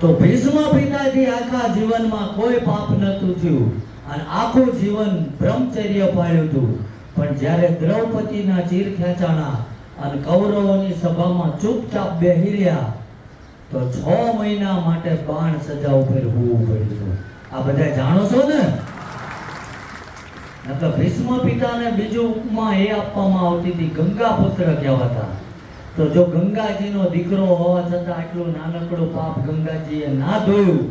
તો ભીષ્મ પિતાજી આખા જીવનમાં કોઈ પાપ નતું થયું અને આખું જીવન બ્રહ્મચર્ય પાળ્યું હતું. પણ જ્યારે દ્રૌપદીના ચીર ખેંચાણા અને કૌરવોની સભામાં ચૂપચાપ બેહી રહ્યા, તો છ મહિના માટે બાણ સજા ઉપર હોવું પડ્યું. આ બધા જાણો છો ને? નકર ભીષ્મ પિતાને બીજું ઉપમા એ આપવામાં આવતી હતી ગંગા પુત્ર કહેવાતા. તો જો ગંગાજીનો દીકરો હોવા છતાં આટલું નાનકડું પાપ ગંગાજીએ ના ધોયું,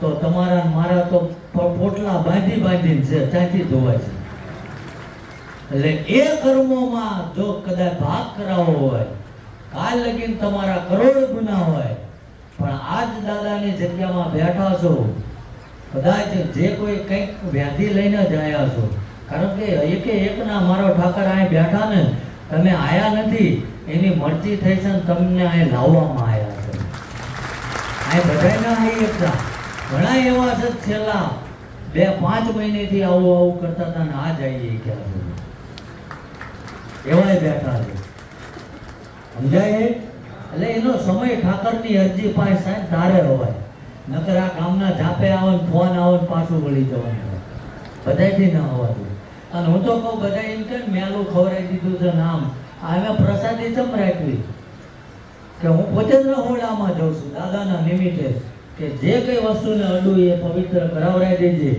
તો તમારા મારા તો પોટલા બાંધી બાંધીને છે, ત્યાંથી ધોવાય છે. એટલે એ કર્મોમાં જો કદાચ ભાગ કરાવવો હોય, કાલ લગીન તમારા કરોડ ગુના હોય, પણ આજ દાદાની જગ્યામાં બેઠા છો, કદાચ જે કોઈ કંઈક વ્યાધિ લઈને જ આવ્યા છો. કારણ કે એકે એકના મારો ઠાકર અહીં બેઠા ને તમે આયા નથી, એની મરજી થઈ છે ને તમને અહીં લાવવામાં આવ્યા છે. અહીં બધાયના આવી એકતા ઘણા એવા છે છેલ્લા બે, પાંચ મહિનેથી આવું આવું કરતા હતા ને આ જઈએ ક્યાં એવાય બેઠા છે. સમજાય? એટલે એનો સમય ઠાકરની અરજી પાસે સાહેબ તારે હોય. નકર આ ગામના જાપે આવે ફોન આવે પાછું વળી જવાનું બધાથી ના હોવાતું. અને હું તો કહું, બધા એમ કે મેલું ખવડાવી દીધું છે નામ આ અમે પ્રસાદી ચમ રાખવી? કે હું પોતે જ રહોડામાં જાઉં છું, દાદાના નિમિત્તે, કે જે કઈ વસ્તુને અડું એ પવિત્ર કરાવડાવી દેજે.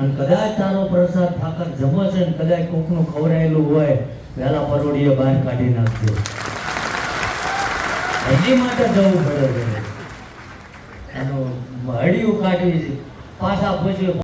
અને કદાચ તારો પ્રસાદ ઠાકર જમો છે ને કદાચ કોકનું ખવડાયેલું હોય, વહેલા પરોડીએ બહાર કાઢી નાખજો. એની માટે જવું પડે છે. એનું હળિયું કાઢવી છે. પાછા પૂછ્યું